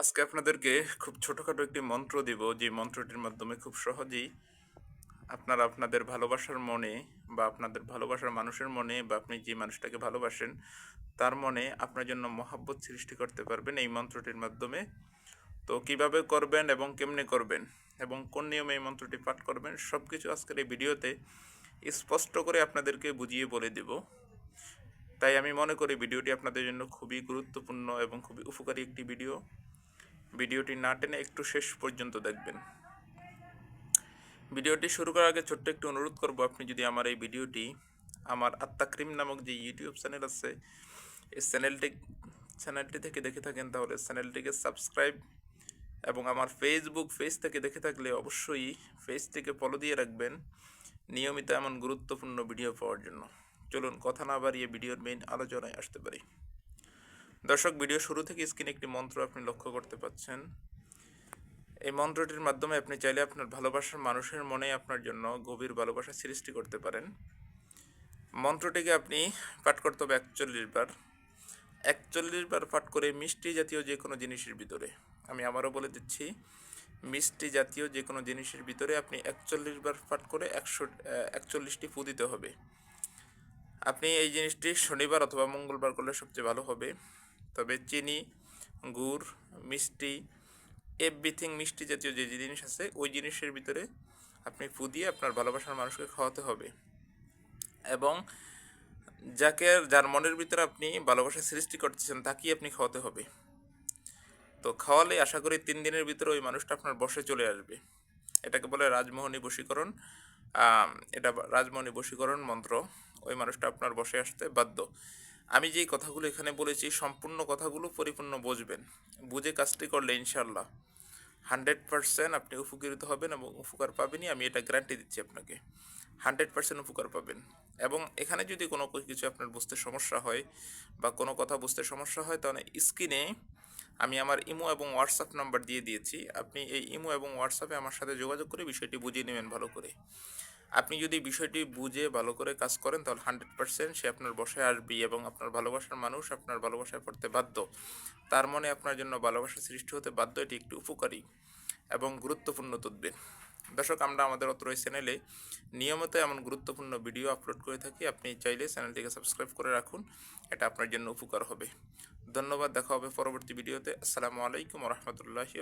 আজকে আপনাদেরকে খুব ছোটখাটো একটি মন্ত্র দিব, যে মন্ত্রটির মাধ্যমে খুব সহজেই আপনারা আপনাদের ভালোবাসার মনে বা আপনাদের ভালোবাসার মানুষের মনে বা আপনি যে মানুষটাকে ভালোবাসেন, তার মনে আপনার জন্য মহাব্বত সৃষ্টি করতে পারবেন এই মন্ত্রটির মাধ্যমে। তো কীভাবে করবেন এবং কেমনে করবেন এবং কোন নিয়মে এই মন্ত্রটি পাঠ করবেন সব কিছু আজকের এই ভিডিওতে স্পষ্ট করে আপনাদেরকে বুঝিয়ে বলে দেব। তাই আমি মনে করি ভিডিওটি আপনাদের জন্য খুবই গুরুত্বপূর্ণ এবং খুবই উপকারী একটি ভিডিও। ভিডিওটি না টেনে একটু শেষ পর্যন্ত দেখবেন। ভিডিওটি শুরু করার আগে ছোট্ট একটু অনুরোধ করব, আপনি যদি আমার এই ভিডিওটি আমার আত্মাক্রিম নামক যে ইউটিউব চ্যানেল আছে, এই চ্যানেলটি চ্যানেলটি থেকে দেখে থাকেন, তাহলে চ্যানেলটিকে সাবস্ক্রাইব এবং আমার ফেসবুক পেজ থেকে দেখে থাকলে অবশ্যই পেজটিকে ফলো দিয়ে রাখবেন, নিয়মিত এমন গুরুত্বপূর্ণ ভিডিও পাওয়ার জন্য। চলুন, কথা না বাড়িয়ে ভিডিওর মেইন আলোচনায় আসতে পারি। দর্শক, ভিডিও শুরু থেকে স্ক্রিনে একটি মন্ত্র আপনি লক্ষ্য করতে পাচ্ছেন। এই মন্ত্রটির মাধ্যমে আপনি চাইলে আপনার ভালোবাসার মানুষের মনে আপনার জন্য গভীর ভালোবাসা সৃষ্টি করতে পারেন। মন্ত্রটিকে আপনি পাঠ করতে হবে একচল্লিশ বার। একচল্লিশ বার পাঠ করে মিষ্টি জাতীয় যে কোনো জিনিসের ভিতরে, আমি আবারও বলে দিচ্ছি, মিষ্টি জাতীয় যে কোনো জিনিসের ভিতরে আপনি একচল্লিশ বার পাঠ করে একশো একচল্লিশটি ফু দিতে হবে। আপনি এই জিনিসটি শনিবার অথবা মঙ্গলবার করলে সবচেয়ে ভালো হবে। তবে চিনি গুড়, মিষ্টি এভরিথিং মিষ্টি জাতীয় যে জিনিস আছে, ওই জিনিসের ভিতরে আপনি ফু দিয়ে আপনার ভালোবাসার মানুষকে খাওয়াতে হবে। এবং যাকে যার মনের ভিতরে আপনি ভালোবাসা সৃষ্টি করতেছেন, তাকেই আপনি খাওয়াতে হবে। তো খাওয়ালে আশা করি তিন দিনের ভিতরে ওই মানুষটা আপনার বসে চলে আসবে। এটাকে বলে রাজমোহনী বশীকরণ। এটা রাজমোহনী বশীকরণ মন্ত্র। ওই মানুষটা আপনার বসে আসতে বাধ্য। আমি যেই কথাগুলো এখানে বলেছি, সম্পূর্ণ কথাগুলো পরিপূর্ণ বুঝবেন। বুঝে কাজটি করলে ইনশাল্লাহ হান্ড্রেড পার্সেন্ট আপনি উপকৃত হবেন এবং উপকার পাবেনই। আমি এটা গ্যারান্টি দিচ্ছি আপনাকে। হান্ড্রেড পার্সেন্ট উপকার পাবেন। এবং এখানে যদি কোনো কিছু আপনার বুঝতে সমস্যা হয় বা কোনো কথা বুঝতে সমস্যা হয়, তাহলে স্ক্রিনে আমি আমার ইমো এবং হোয়াটসঅ্যাপ নাম্বার দিয়ে দিয়েছি। আপনি এই ইমো এবং হোয়াটসঅ্যাপে আমার সাথে যোগাযোগ করে বিষয়টি বুঝিয়ে নেবেন ভালো করে। আপনি যদি বিষয়টি বুঝে ভালো করে কাজ করেন, তাহলে হান্ড্রেড পার্সেন্ট সে আপনার বসায় আসবেই এবং আপনার ভালোবাসার মানুষ আপনার ভালোবাসায় পড়তে বাধ্য। তার মনে আপনার জন্য ভালোবাসা সৃষ্টি হতে বাধ্য, এটি একটি উপকারী এবং গুরুত্বপূর্ণ তদ্বির। দর্শক, আমরা আমাদের অত্র এই চ্যানেলে নিয়মিত এমন গুরুত্বপূর্ণ ভিডিও আপলোড করে থাকি। আপনি চাইলে চ্যানেলটিকে সাবস্ক্রাইব করে রাখুন, এটা আপনার জন্য উপকার হবে। ধন্যবাদ, দেখা হবে পরবর্তী ভিডিওতে আসসালামু আলাইকুম রহমতুল্লাহি